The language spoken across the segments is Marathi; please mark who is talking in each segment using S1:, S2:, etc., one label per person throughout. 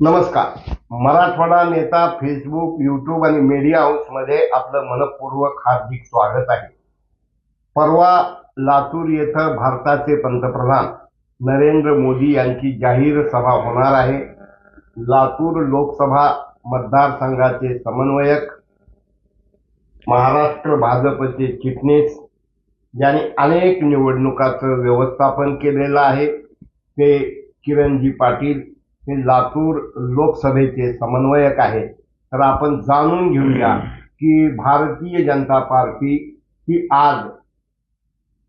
S1: नमस्कार. मराठवाडा नेता फेसबुक यूट्यूब आणि मीडिया हाऊसमध्ये आपलं मनपूर्वक हार्दिक स्वागत आहे. परवा लातूर येथं भारताचे पंतप्रधान नरेंद्र मोदी यांची जाहीर सभा होणार आहे. लातूर लोकसभा मतदारसंघाचे समन्वयक महाराष्ट्र भाजपचे चिटणीस ज्यांनी अनेक निवडणुकाचं व्यवस्थापन केलेलं आहे. ते किरणजी पाटील हे लातूर लोकसभेचे समन्वयक आहेत. तर आपण जाणून घेऊया की भारतीय जनता पार्टी ही आज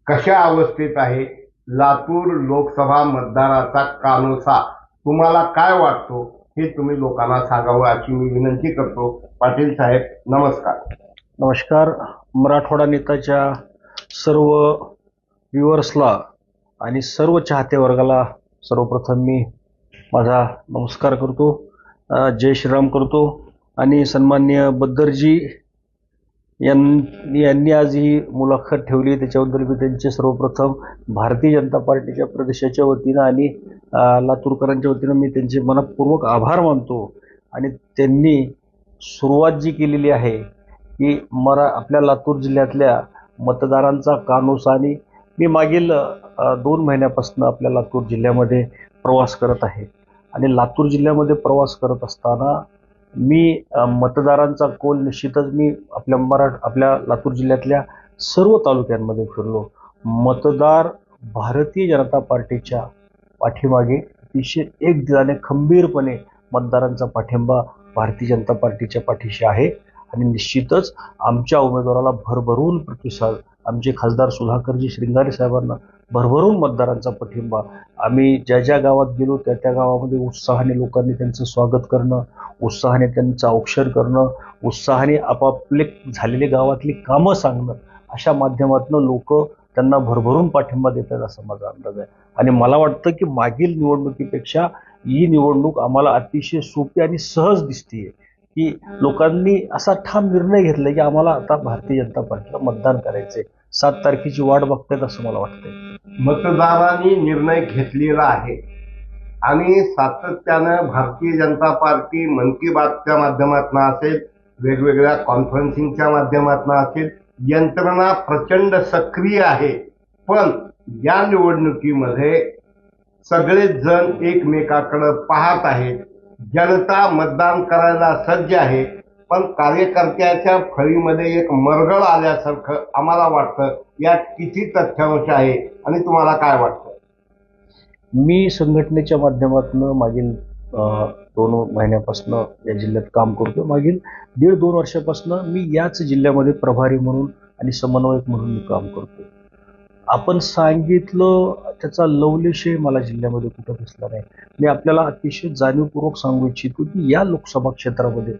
S1: कशा अवस्थेत आहे? लातूर लोकसभा मतदाराचा कानोसा तुम्हाला काय वाटतो? हे तुम्ही लोकांना सांगावं अशी मी विनंती करतो. पाटील साहेब नमस्कार.
S2: नमस्कार. मराठवाडा नेताच्या सर्व व्ह्युअर्सला आणि सर्व चाहते वर्गाला सर्वप्रथम मी माझा नमस्कार करतो जय श्रीराम करतो. आणि सन्मान्य बद्दरजी यांनी यांनी आज ही मुलाखत ठेवली. त्याच्याबद्दल मी त्यांचे सर्वप्रथम भारतीय जनता पार्टीच्या प्रदेशाच्या वतीनं आणि लातूरकरांच्या वतीनं मी त्यांचे मनपूर्वक आभार मानतो. आणि त्यांनी सुरुवात जी केलेली आहे की मरा आपल्या लातूर जिल्ह्यातल्या मतदारांचा कानूस आणि मी मागील दोन महिन्यापासून आपल्या लातूर जिल्ह्यामध्ये प्रवास करत आहे. आणि लातूर जिल्ह्यामध्ये प्रवास करत असताना मी मतदारांचा कोल निश्चितच मी आपल्या मरा आपल्या लातूर जिल्ह्यातल्या सर्व तालुक्यांमध्ये फिरलो. मतदार भारतीय जनता पार्टीच्या पाठीमागे अतिशय एक दिलाने खंबीरपणे मतदारांचा पाठिंबा भारतीय जनता पार्टीच्या पाठीशी आहे आणि निश्चितच आमच्या उमेदवाराला भरभरून प्रतिसाद आमचे खासदार सुधाकरजी श्रृंगारे साहेबांना भरभरून मतदारांचा पाठिंबा. आम्ही ज्या ज्या गावात गेलो त्या त्या गावामध्ये उत्साहाने लोकांनी त्यांचं स्वागत करणं उत्साहाने त्यांचं औक्षण करणं उत्साहाने आपापले झालेले गावातली कामं सांगणं अशा माध्यमातून लोक त्यांना भरभरून पाठिंबा देतात असा माझा अंदाज आहे. आणि मला वाटतं की मागील निवडणुकीपेक्षा ही निवडणूक आम्हाला अतिशय सोपी आणि सहज दिसतीये. की लोकांनी असा ठाम निर्णय घेतला की आम्हाला आता भारतीय जनता पार्टीला मतदान करायचंय. सात तारखेची वाट बघतायत असं मला वाटतंय.
S1: मतदारांनी निर्णय घेतलेला आहे. आणि सातत्यानं भारतीय जनता पार्टी मन की बातच्या माध्यमातून असेल वेगवेगळ्या कॉन्फरन्सिंगच्या माध्यमातून असेल यंत्रणा प्रचंड सक्रिय आहे. पण या निवडणुकीमध्ये सगळेच जण एकमेकाकडे पाहत आहेत. जनता मतदान करायला सज्ज आहे. पण कार्यकर्त्याच्या फळीमध्ये एक मरगळ आल्यासारखं आम्हाला वाटतं. यात किती तथ्यांश आहे आणि तुम्हाला काय वाटतं?
S2: मी संघटनेच्या माध्यमातून मागील दोन महिन्यापासून या जिल्ह्यात काम करतो मागील दीड दोन वर्षापासून मी याच जिल्ह्यामध्ये प्रभारी म्हणून आणि समन्वयक म्हणून मी काम करतो आपण सांगितलं त्याचा लवलेशय मला जिल्ह्यामध्ये कुठं दिसला नाही. मी आपल्याला अतिशय जाणीवपूर्वक सांगू इच्छितो की या लोकसभा क्षेत्रामध्ये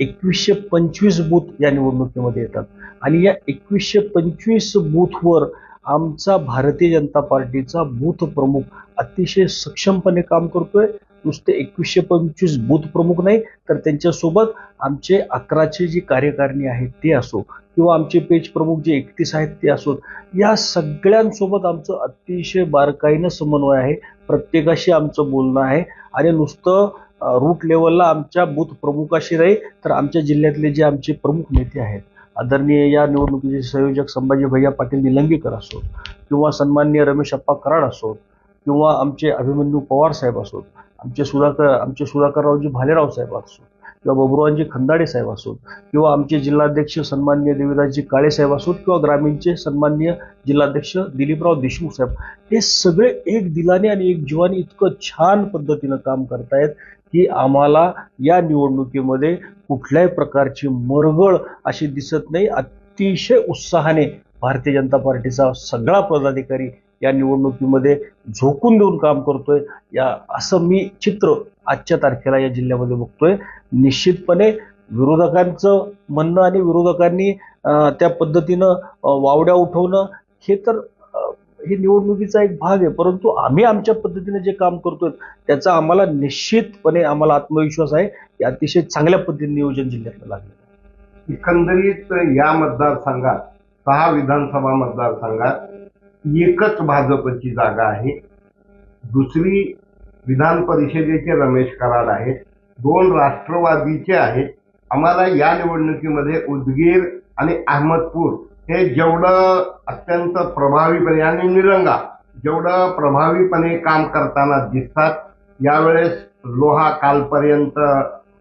S2: एकवीसशे पंचवीस बूथ या निवडणुकीमध्ये येतात. आणि या एकवीसशे पंचवीस बूथवर आमचा भारतीय जनता पार्टीचा बूथ प्रमुख अतिशय सक्षमपणे काम करतोय. नुसते एकवीसशे पंचवीस बूथ प्रमुख नाही तर त्यांच्यासोबत आमचे अकराचे जी कार्यकारिणी आहेत ते असो किंवा आमचे पेज प्रमुख जे एकतीस आहेत ते असोत या सगळ्यांसोबत आमचं अतिशय बारकाईनं समन्वय आहे. प्रत्येकाशी आमचं बोलणं आहे. आणि नुसतं रूट लेवलला आमच्या बूथ प्रमुखाशी राहील. तर आमच्या जिल्ह्यातले जे आमचे प्रमुख नेते आहेत आदरणीय या निवडणुकीचे संयोजक संभाजी भैया पाटील निलंगेकर असोत किंवा सन्माननीय रमेश अप्पा कराड असोत किंवा आमचे अभिमन्यू पवार साहेब असोत आमचे सुधाकर आमचे सुधाकररावजी भालेराव साहेब असोत किंवा बबुरावजी खंदाडे साहेब असोत किंवा आमचे जिल्हाध्यक्ष सन्माननीय देवीदासजी काळे साहेब असोत किंवा ग्रामीणचे सन्माननीय जिल्हाध्यक्ष दिलीपराव देशमुख साहेब हे सगळे एक दिलाने आणि एक जीवाने इतकं छान पद्धतीनं काम करतायत. की आम्हाला या निवडणुकीमध्ये कुठल्याही प्रकारची मरगळ अशी दिसत नाही. अतिशय उत्साहाने भारतीय जनता पार्टीचा सगळा पदाधिकारी या निवडणुकीमध्ये झोकून देऊन काम करतोय. या असं मी चित्र आजच्या तारखेला या जिल्ह्यामध्ये बघतोय. निश्चितपणे विरोधकांचं म्हणणं आणि विरोधकांनी त्या पद्धतीनं वावड्या उठवणं हे तर हे निवडणुकीचा एक भाग आहे. परंतु आम्ही आमच्या पद्धतीने जे काम करतोय त्याचा आम्हाला निश्चितपणे आम्हाला आत्मविश्वास आहे. की अतिशय चांगल्या पद्धतीने नियोजन जिल्ह्यातलं लागलं
S1: एकंदरीत या मतदारसंघात सहा विधानसभा मतदारसंघात एकच भाजपची जागा आहे. दुसरी विधान परिषदेचे रमेश कराड आहेत. दोन राष्ट्रवादीचे आहेत. आम्हाला या निवडणुकीमध्ये उदगीर आणि अहमदपूर हे जेवढं अत्यंत प्रभावीपणे आणि निरंगा जेवढं प्रभावीपणे काम करताना दिसतात यावेळेस लोहा कालपर्यंत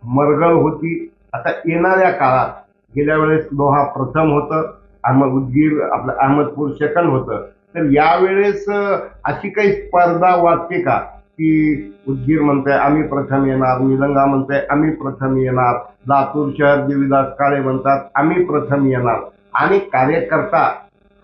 S1: मरगळ होती. आता येणाऱ्या काळात गेल्या वेळेस लोहा प्रथम होतं अहमद उदगीर आपलं अहमदपूर सेकंड होतं. तर यावेळेस अशी काही स्पर्धा वाटते का? की उदगीर म्हणतंय आम्ही प्रथम येणार. निलंगा म्हणतंय आम्ही प्रथम येणार. लातूर शहर देवीदास काळे म्हणतात आम्ही प्रथम येणार. आणि कार्यकर्ता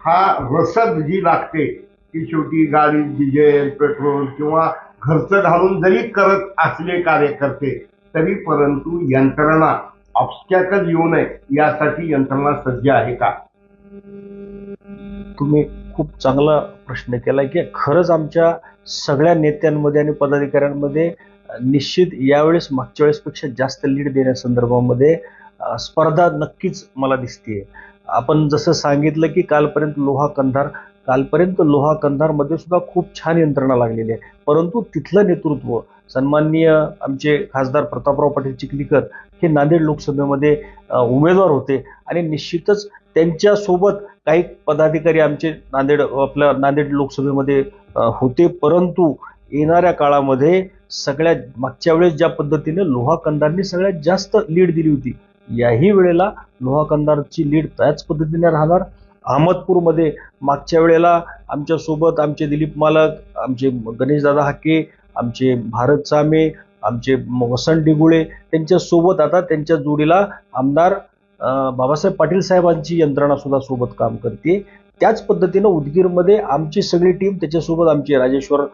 S1: हा रसद जी लागते की शेवटी गाडी डिझेल पेट्रोल किंवा खर्च घालून जरी करत असले कार्यकर्ते तरी परंतु यंत्रणा ऑब्स्टॅकल येऊ नये यासाठी यंत्रणा सज्ज आहे का?
S2: तुम्ही खूप चांगला प्रश्न केला की खरंच आमच्या सगळ्या नेत्यांमध्ये आणि पदाधिकाऱ्यांमध्ये निश्चित यावेळेस मागच्या वेळेसपेक्षा जास्त लीड देण्यासंदर्भामध्ये स्पर्धा नक्कीच मला दिसते आपण जसं सांगितलं की कालपर्यंत लोहा कंधार कालपर्यंत लोहा कंधारमध्ये सुद्धा खूप छान यंत्रणा लागलेली आहे. परंतु तिथलं नेतृत्व सन्माननीय आमचे खासदार प्रतापराव पाटील चिखलीकर हे नांदेड लोकसभेमध्ये उमेदवार होते आणि निश्चितच त्यांच्यासोबत काही पदाधिकारी आमचे नांदेड आपल्या नांदेड लोकसभेमध्ये होते. परंतु येणाऱ्या काळामध्ये सगळ्यात मागच्या वेळेस ज्या पद्धतीने लोहा कंधारनी सगळ्यात जास्त लीड दिली होती याही वेळेला लोहा कंदारची लीड त्याच पद्धतीने राहणार. अहमदपूरमध्ये मागच्या वेळेला आमच्यासोबत आमचे दिलीप मालक आमचे गणेशदादा हाके आमचे भारत सामे आमचे वसंत डिगुळे त्यांच्यासोबत आता त्यांच्या जोडीला आमदार बाबासाहेब पाटील साहेबांची यंत्रणा सुद्धा सोबत काम करते. त्याच पद्धतीनं उदगीरमध्ये आमची सगळी टीम त्याच्यासोबत आमचे राजेश्वर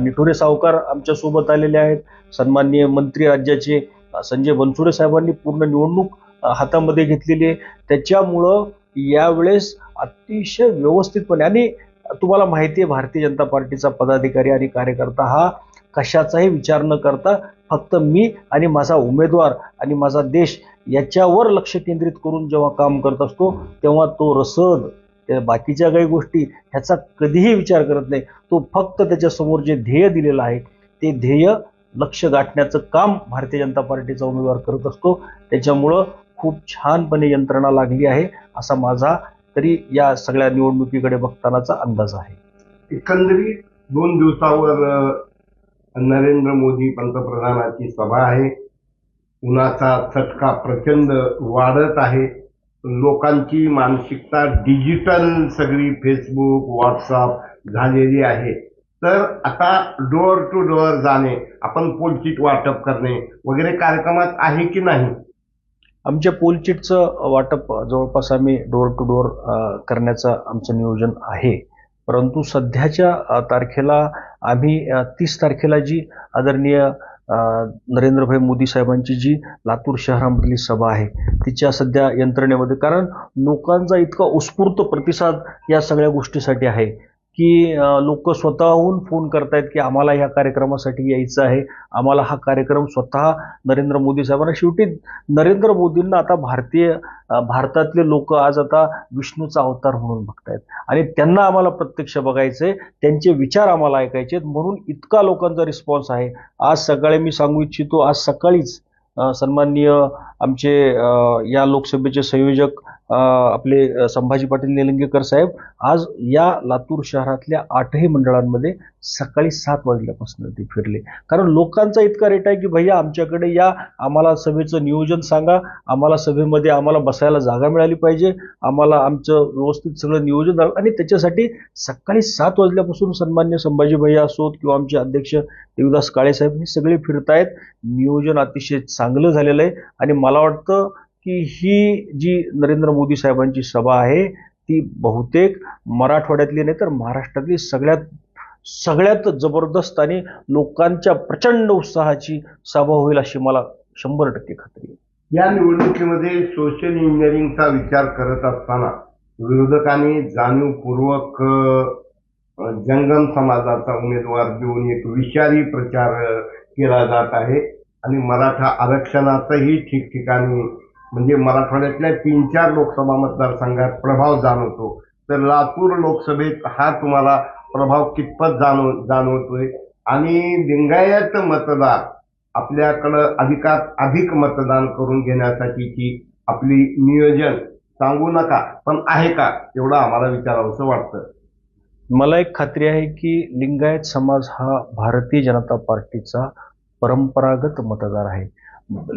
S2: निठुरे सावकार आमच्यासोबत आलेले आहेत. सन्माननीय मंत्री राज्याचे संजय बनसुडे साहेबांनी पूर्ण निवडणूक हातामध्ये घेतलेली आहे. त्याच्यामुळं यावेळेस अतिशय व्यवस्थितपणे आणि तुम्हाला माहिती आहे भारतीय जनता पार्टीचा पदाधिकारी आणि कार्यकर्ता हा कशाचाही विचार न करता फक्त मी आणि माझा उमेदवार आणि माझा देश याच्यावर लक्ष केंद्रित करून जेव्हा काम करत असतो तेव्हा तो रसद त्या बाकीच्या काही गोष्टी ह्याचा कधीही विचार करत नाही. तो फक्त त्याच्यासमोर जे ध्येय दिलेलं आहे ते ध्येय लक्ष गाठण्याचं काम भारतीय जनता पार्टीचा उमेदवार करत असतो. त्याच्यामुळं खूप छानपणे यंत्रणा लागली आहे असा माझा तरी या सगळ्या निवडणुकीकडे बघतानाचा अंदाज आहे.
S1: एकंदरीत दोन दिवसावर नरेंद्र मोदी पंतप्रधानाची सभा आहे. उन्हाचा चटका प्रचंड वाढत आहे. लोकांची मानसिकता डिजिटल सगळी फेसबुक व्हॉट्सअप झालेली आहे. तर आता डोअर टू डोअर जाणे आपण पोलचीट वाटप करणे वगैरे कार्यक्रमात आहे की नाही?
S2: आमच्या पोलचिटचं वाटप जवळपास आम्ही डोअर टू डोअर करण्याचं आमचं नियोजन आहे. परंतु सध्याच्या तारखेला आम्ही तीस तारखेला जी आदरणीय नरेंद्रभाई मोदी साहेबांची जी लातूर शहरामधली सभा आहे तिच्या सध्या यंत्रणेमध्ये. कारण लोकांचा इतका उत्स्फूर्त प्रतिसाद या सगळ्या गोष्टीसाठी आहे. की लोक स्वतःहून फोन करतायत की आम्हाला ह्या कार्यक्रमासाठी यायचं आहे. आम्हाला हा कार्यक्रम स्वतः नरेंद्र मोदी साहेबांना शेवटी नरेंद्र मोदींना आता भारतीय भारतातले लोक आज आता विष्णूचा अवतार म्हणून बघतायत. आणि त्यांना आम्हाला प्रत्यक्ष बघायचंय त्यांचे विचार आम्हाला ऐकायचे आहेत म्हणून इतका लोकांचा रिस्पॉन्स आहे. आज सकाळी मी सांगू इच्छितो आज सकाळीच सन्माननीय आमचे या लोकसभेचे संयोजक आपले संभाजी पाटील निलंगेकर साहेब आज या लातूर शहरातल्या आठही मंडळांमध्ये सकाळी सात वाजल्यापासून ते फिरले. कारण लोकांचा इतका रेट आहे की भैया आमच्याकडे या आम्हाला सभेचं नियोजन सांगा आम्हाला सभेमध्ये आम्हाला बसायला जागा मिळाली पाहिजे आम्हाला आमचं व्यवस्थित सगळं नियोजन झालं आणि त्याच्यासाठी सकाळी सात वाजल्यापासून सन्मान्य संभाजी भैया असोत किंवा आमचे अध्यक्ष देवदास काळे साहेब हे सगळे फिरतायत. नियोजन अतिशय चांगलं झालेलं आहे आणि मला वाटतं की ही जी नरेंद्र मोदी साहेबांची सभा आहे ती बहुतेक मराठवाड्यातली नाही तर महाराष्ट्रातली सगळ्यात सगळ्यात जबरदस्त आणि लोकांच्या प्रचंड उत्साहाची सभा होईल अशी मला शंभर टक्के खात्री आहे.
S1: या निवडणुकीमध्ये सोशल इंजिनिअरिंगचा विचार करत असताना विरोधकांनी जाणीवपूर्वक जंगम समाजाचा उमेदवार देऊन एक विषारी प्रचार केला जात आहे. आणि मराठा आरक्षणाचाही ठिकठिकाणी म्हणजे मराठवाड्यातल्या तीन चार लोकसभा मतदारसंघात प्रभाव जाणवतो. तर लातूर लोकसभेत हा तुम्हाला प्रभाव कितपत जाणव जाणवतोय? आणि लिंगायत मतदार आपल्याकडं अधिकात अधिक मतदान करून घेण्यासाठीची आपली नियोजन सांगू नका पण आहे का? एवढं आम्हाला विचारावंसं वाटतं.
S2: मला एक खात्री आहे की लिंगायत समाज हा भारतीय जनता पार्टीचा परंपरागत मतदार आहे.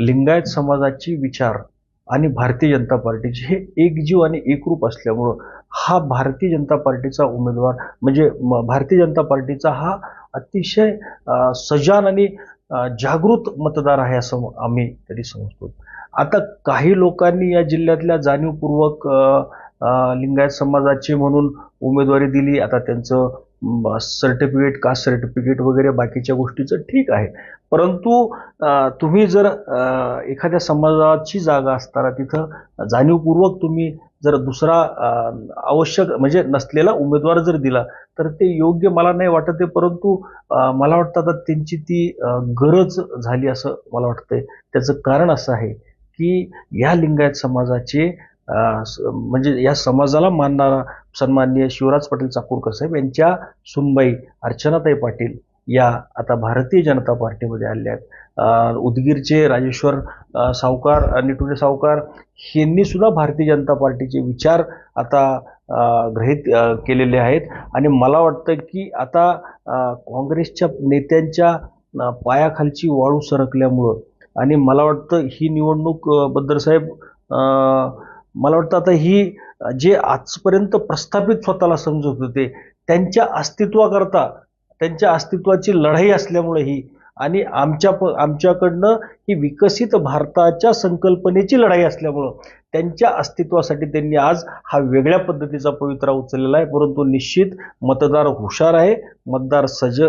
S2: लिंगायत समाजाची विचार आणि भारतीय जनता पार्टीचे हे एकजीव आणि एकरूप असल्यामुळं हा भारतीय जनता पार्टीचा उमेदवार म्हणजे म- भारतीय जनता पार्टीचा हा अतिशय सजान आणि जागृत मतदार आहे असं आम्ही तरी समजतो. आता काही लोकांनी या जिल्ह्यातल्या जाणीवपूर्वक लिंगायत समाजाची म्हणून उमेदवारी दिली. आता त्यांचं सर्टिफिकेट कास्ट सर्टिफिकेट वगैरे बाकीच्या गोष्टीचं ठीक आहे. परंतु तुम्ही जर एखाद्या समाजाची जागा असताना तिथं जाणीवपूर्वक तुम्ही जर दुसरा आवश्यक म्हणजे नसलेला उमेदवार जर दिला तर ते योग्य मला नाही वाटत आहे. परंतु मला वाटतं आता त्यांची ती गरज झाली असं मला वाटतंय. त्याचं कारण असं आहे की या लिंगायत समाजाचे म्हणजे या समाजाला मानणारा सन्माननीय शिवराज पाटील चाकूरकर साहेब यांच्या सुनबाई अर्चनाताई पाटील या आता भारतीय जनता पार्टीमध्ये आल्या आहेत. उदगीरचे राजेश्वर सावकार अ, निटुरे सावकार यांनी सुद्धा भारतीय जनता पार्टीचे विचार आता ग्रहित गृहीत केलेले आहेत. आणि मला वाटतं की आता काँग्रेसच्या नेत्यांच्या पायाखालची वाळू सरकल्यामुळं आणि मला वाटतं ही निवडणूक अ, बद्दल साहेब मला वाटतं आता ही जे आजपर्यंत प्रस्थापित स्वतःला समजत होते त्यांच्या अस्तित्वाकरता त्यांच्या अस्तित्वाची लढाई असल्यामुळे ही आणि आमच्या प आमच्याकडनं ही विकसित भारताच्या संकल्पनेची लढाई असल्यामुळं त्यांच्या अस्तित्वासाठी त्यांनी आज हा वेगळ्या पद्धतीचा पवित्रा उचललेला आहे. परंतु निश्चित मतदार हुशार आहे मतदार सज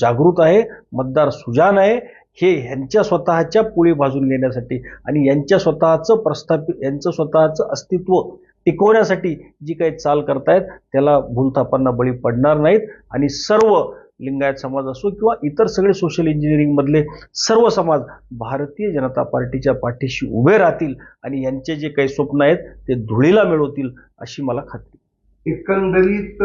S2: जागृत आहे मतदार सुजान आहे. हे ह्यांच्या स्वतःच्या पोळी भाजून घेण्यासाठी आणि यांच्या स्वतःचं प्रस्थापित यांचं स्वतःचं अस्तित्व टिकवण्यासाठी जी काही चाल करतायत त्याला भूलथापांना बळी पडणार नाहीत. आणि सर्व लिंगायत समाज असो किंवा इतर सगळे सोशल इंजिनिअरिंगमधले सर्व समाज भारतीय जनता पार्टीच्या पाठीशी उभे राहतील आणि यांचे जे काही स्वप्न आहेत ते धुळीला मिळवतील अशी मला खात्री.
S1: एकंदरीत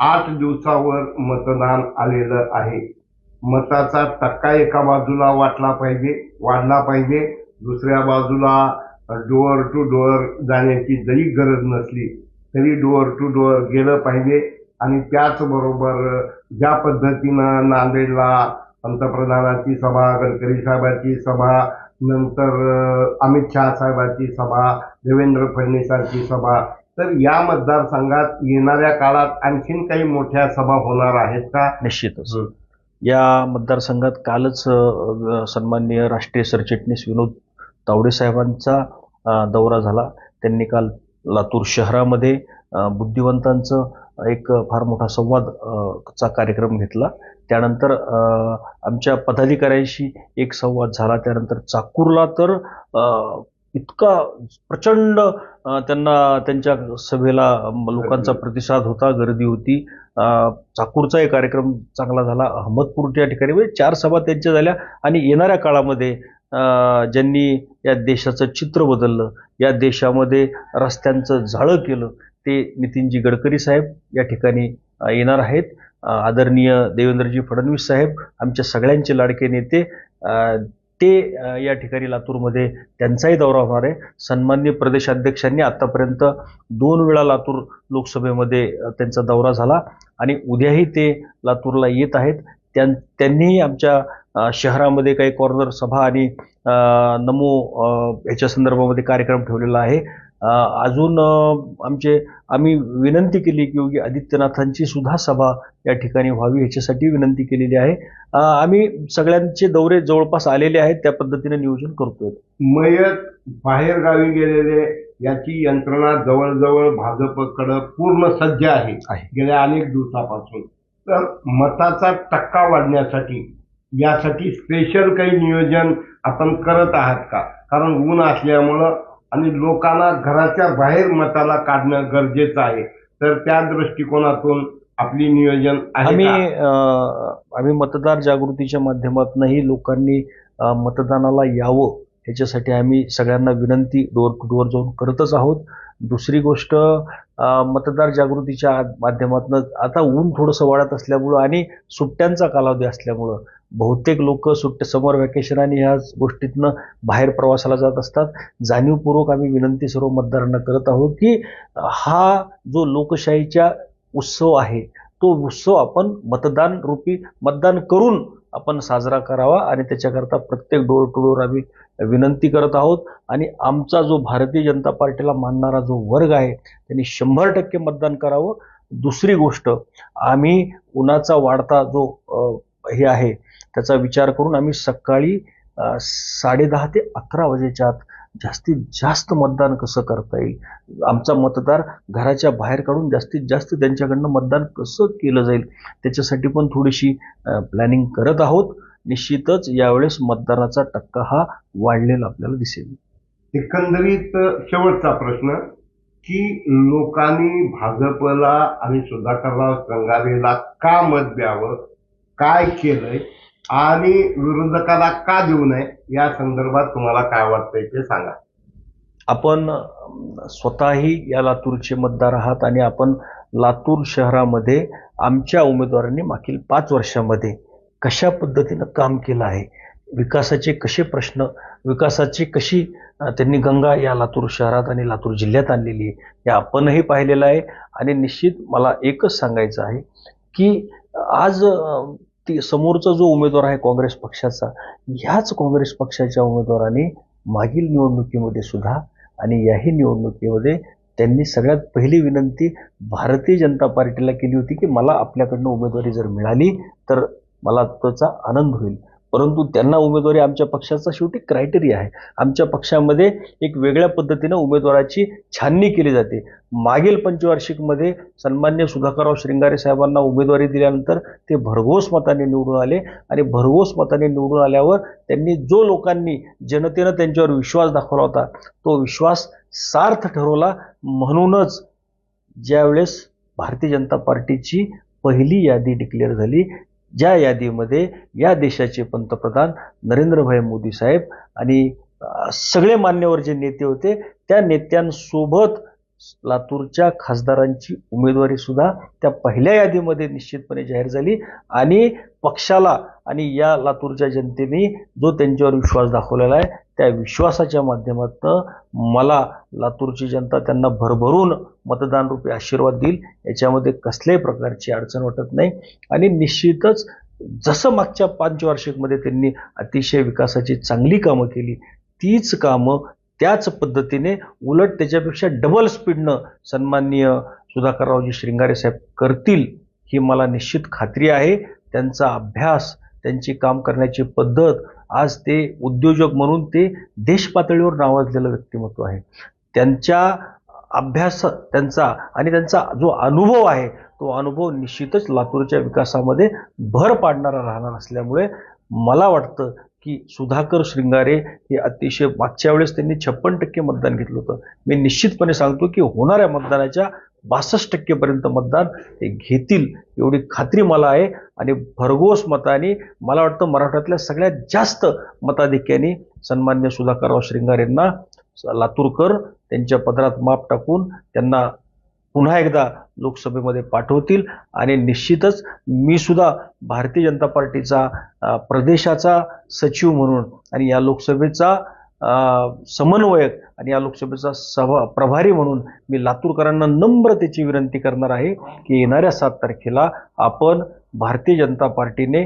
S1: आठ दिवसावर मतदान आलेलं आहे. मताचा टक्का एका बाजूला वाटला पाहिजे वाढला पाहिजे. दुसऱ्या बाजूला डोअर टू डोअर जाण्याची जरी गरज नसली तरी डोअर टू डोअर गेलं पाहिजे. आणि त्याचबरोबर ज्या पद्धतीनं नांदेडला पंतप्रधानाची सभा गडकरी साहेबांची सभा नंतर अमित शहा साहेबांची सभा देवेंद्र फडणवीसांची सभा तर या मतदारसंघात येणाऱ्या काळात आणखीन काही मोठ्या सभा होणार आहेत का?
S2: निश्चितच. या मतदारसंघात कालच सन्माननीय राष्ट्रीय सरचिटणीस विनोद तावडे साहेबांचा दौरा झाला. त्यांनी काल लातूर शहरामध्ये बुद्धिवंतांचं एक फार मोठा संवाद चा कार्यक्रम घेतला. त्यानंतर आमच्या पदाधिकाऱ्यांशी एक संवाद झाला. त्यानंतर चाकूरला तर इतका प्रचंड त्यांना त्यांच्या सभेला लोकांचा प्रतिसाद होता गर्दी होती. चाकूरचा एक कार्यक्रम चांगला झाला. अहमदपूरच्या ठिकाणी. म्हणजे चार सभा त्यांच्या झाल्या आणि येणाऱ्या काळामध्ये ज्यांनी या देशाचं चित्र बदललं या देशामध्ये रस्त्यांचं झाळं केलं ते नितीनजी गडकरी साहेब या ठिकाणी येणार आहेत. आदरणीय देवेंद्रजी फडणवीस साहेब आमच्या सगळ्यांचे लाडके नेते ते या ठिकाणी लातूरमध्ये त्यांचाही दौरा होणार आहे. सन्माननीय प्रदेशाध्यक्षांनी आतापर्यंत दोन वेळा लातूर लोकसभेमध्ये त्यांचा दौरा झाला आणि उद्याही ते लातूरला येत आहेत. त्यां त्यांनीही आमच्या शहरामध्ये काही कॉर्नर सभा आणि नमो याच्या ह्याच्या संदर्भामध्ये कार्यक्रम ठेवलेला आहे. अजून आमचे आम्ही विनंती केली की योगी आदित्यनाथांची सुद्धा सभा या ठिकाणी व्हावी ह्याच्यासाठी विनंती केलेली आहे. आम्ही सगळ्यांचे दौरे जवळपास आलेले आहेत त्या पद्धतीने नियोजन करतोय.
S1: मयत बाहेर गावी गेलेले याची यंत्रणा जवळजवळ भाजपकडं पूर्ण सज्ज आहे. गेल्या अनेक दिवसापासून. तर मताचा टक्का वाढण्यासाठी यासाठी स्पेशल काही नियोजन आपण करत आहात का? कारण ऊन असल्यामुळं आणि लोकांना घराच्या बाहेर मताला काढणं गरजेचं आहे. तर त्या दृष्टिकोनातून आपली नियोजन आहे
S2: आम्ही आम्ही मतदार जागृतीच्या माध्यमातूनही लोकांनी मतदानाला यावं ह्याच्यासाठी आम्ही सगळ्यांना विनंती डोअर टू डोअर जाऊन करतच आहोत. दुसरी गोष्ट मतदार जागृतीच्या माध्यमातून आता ऊन थोडंसं वाढत असल्यामुळं आणि सुट्ट्यांचा कालावधी असल्यामुळं बहुतेक लोक सुट्टे समर व्हॅकेशन आणि ह्या गोष्टीतनं बाहेर प्रवासाला जात असतात. जाणीवपूर्वक आम्ही विनंती सर्व मतदारांना करत आहोत की हा जो लोकशाहीच्या उत्सव आहे तो उत्सव आपण मतदान रूपी मतदान करून आपण साजरा करावा आणि त्याच्याकरता प्रत्येक डोर टू डोर आम्ही विनंती करत आहोत. आणि आमचा जो भारतीय जनता पार्टीला मानणारा जो वर्ग आहे त्यांनी शंभर टक्के मतदान करावं. दुसरी गोष्ट आम्ही उन्हाचा वाढता जो हे आहे त्याचा विचार करून आम्ही सकाळी साडेदहा ते अकरा वाजेच्या आत जास्तीत जास्त मतदान कसं करता येईल? आमचा मतदार घराच्या बाहेर काढून जास्तीत जास्त त्यांच्याकडनं मतदान कसं केलं जाईल? त्याच्यासाठी पण थोडीशी प्लॅनिंग करत आहोत. निश्चितच यावेळेस मतदानाचा टक्का हा वाढलेला आपल्याला दिसेल.
S1: एकंदरीत शेवटचा प्रश्न की लोकांनी भाजपला आणि सुधाकरराव श्रंगारेला का मत द्यावं? काय केलंय? आणि विरोधकाला का देऊ नये या संदर्भात तुम्हाला काय वाटतंय ते सांगा.
S2: आपण स्वतःही या लातूरचे मतदार आहात आणि आपण लातूर शहरामध्ये आमच्या उमेदवारांनी मागील पाच वर्षामध्ये कशा पद्धतीनं काम केलं आहे विकासाचे कसे प्रश्न विकासाची कशी त्यांनी गंगा या लातूर शहरात आणि लातूर जिल्ह्यात आणलेली आहे हे आपणही पाहिलेलं आहे. आणि निश्चित मला एकच सांगायचं आहे की आज ती समोरचा जो उमेदवार आहे काँग्रेस पक्षाचा ह्याच काँग्रेस पक्षाच्या उमेदवाराने मागील निवडणुकीमध्ये सुद्धा आणि याही निवडणुकीमध्ये त्यांनी सगळ्यात पहिली विनंती भारतीय जनता पार्टीला केली होती की मला आपल्याकडनं उमेदवारी जर मिळाली तर मला त्याचा आनंद होईल. परंतु त्यांना उमेदवारी आमच्या पक्षाचा शेवटी क्रायटेरिया आहे. आमच्या पक्षामध्ये एक वेगळ्या पद्धतीनं उमेदवाराची छाननी केली जाते. मागील पंचवार्षिकमध्ये सन्मान्य सुधाकरराव श्रृंगारे साहेबांना उमेदवारी दिल्यानंतर ते भरघोस मताने निवडून आले आणि भरघोस मताने निवडून आल्यावर त्यांनी जो लोकांनी जनतेनं त्यांच्यावर विश्वास दाखवला होता तो विश्वास सार्थ ठरवला. म्हणूनच ज्यावेळेस भारतीय जनता पार्टीची पहिली यादी डिक्लेअर झाली ज्या यादीमध्ये या देशाचे पंतप्रधान नरेंद्रभाई मोदी साहेब आणि सगळे मान्यवर जे नेते होते त्या नेत्यांसोबत लातूरच्या खासदारांची उमेदवारी सुद्धा त्या पहिल्या यादीमध्ये निश्चितपणे जाहीर झाली. आणि पक्षाला आणि या लातूरच्या जनतेने जो त्यांच्यावर विश्वास दाखवलेला आहे त्या विश्वासाच्या माध्यमातून मला लातूरची जनता त्यांना भरभरून मतदान रूपी आशीर्वाद देईल. याच्यामध्ये कसल्याही प्रकारची अडचण वाटत नाही. आणि निश्चितच जसं मागच्या पाच वार्षिकमध्ये त्यांनी अतिशय विकासाची चांगली कामं केली तीच कामं त्याच पद्धतीने उलट त्याच्यापेक्षा डबल स्पीडनं सन्माननीय सुधाकररावजी श्रृंगारे साहेब करतील ही मला निश्चित खात्री आहे. त्यांचा अभ्यास त्यांची काम करण्याची पद्धत आज ते उद्योजक म्हणून ते देशपातळीवर नावाजलेलं व्यक्तिमत्व आहे. त्यांच्या अभ्यास त्यांचा आणि त्यांचा जो अनुभव आहे तो अनुभव निश्चितच लातूरच्या विकासामध्ये भर पाडणारा राहणार असल्यामुळे मला वाटतं की सुधाकर श्रृंगारे हे अतिशय मागच्या वेळेस त्यांनी छप्पन टक्के मतदान घेतलं होतं. मी निश्चितपणे सांगतो की होणाऱ्या मतदानाच्या बासष्ट टक्केपर्यंत मतदान ते घेतील एवढी खात्री मला आहे. आणि भरघोस मताने मला वाटतं मराठवाड्यातल्या सगळ्यात जास्त मताधिक्याने सन्मान्य सुधाकरराव श्रृंगारेंना लातूरकर त्यांच्या पदरात माप टाकून त्यांना पुन्हा एकदा लोकसभेमध्ये पाठवतील आणि निश्चितच मी सुद्धा भारतीय जनता पार्टीचा प्रदेशाचा सचिव म्हणून आणि या लोकसभेचा समन्वयक आणि या लोकसभेचा सभा प्रभारी म्हणून मी लातूरकरांना नम्रतेची विनंती करणार आहे की येणाऱ्या सात तारखेला आपण भारतीय जनता पार्टीने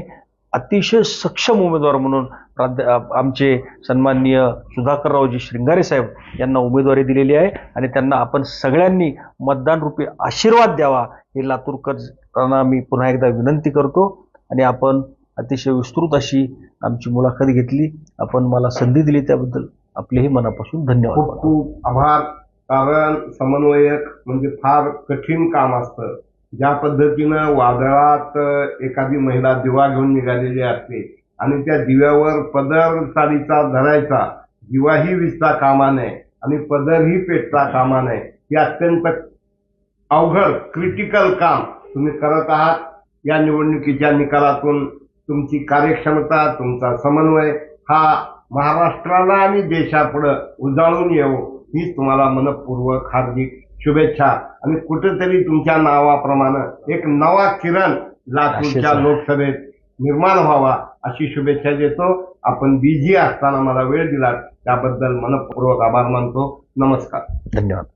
S2: अतिशय सक्षम उमेदवार म्हणून प्राध्या आमचे सन्माननीय सुधाकररावजी श्रृंगारे साहेब यांना उमेदवारी दिलेली आहे आणि त्यांना आपण सगळ्यांनी मतदानरूपी आशीर्वाद द्यावा हे लातूरकरांना मी पुन्हा एकदा विनंती करतो. आणि आपण अतिशय विस्तृत अशी आमची मुलाखत घेतली. आपण मला संधी दिली त्याबद्दल आपलेही मनापासून धन्यवाद.
S1: खूप खूप आभार. कारण समन्वयक म्हणजे फार कठीण काम असतं. ज्या पद्धतीनं वादळात एखादी महिला दिवा घेऊन निघालेली असते आणि त्या दिव्यावर पदर साडीचा धरायचा दिवाही विसता कामा नये आणि पदरही पेटता कामा नये हे अत्यंत अवघड क्रिटिकल काम तुम्ही करत आहात. या निवडणुकीच्या निकालातून तुमची कार्यक्षमता तुमचा समन्वय हा महाराष्ट्राला आणि देशापुढं उजाळून येऊ हीच तुम्हाला मनपूर्वक हार्दिक शुभेच्छा. आणि कुठेतरी तुमच्या नावाप्रमाणे एक नवा किरण लातूरच्या. लोकसभेत निर्माण व्हावा अशी शुभेच्छा देतो. आपण बिझी असताना मला वेळ दिलात त्याबद्दल मनपूर्वक आभार मानतो. नमस्कार.
S2: धन्यवाद.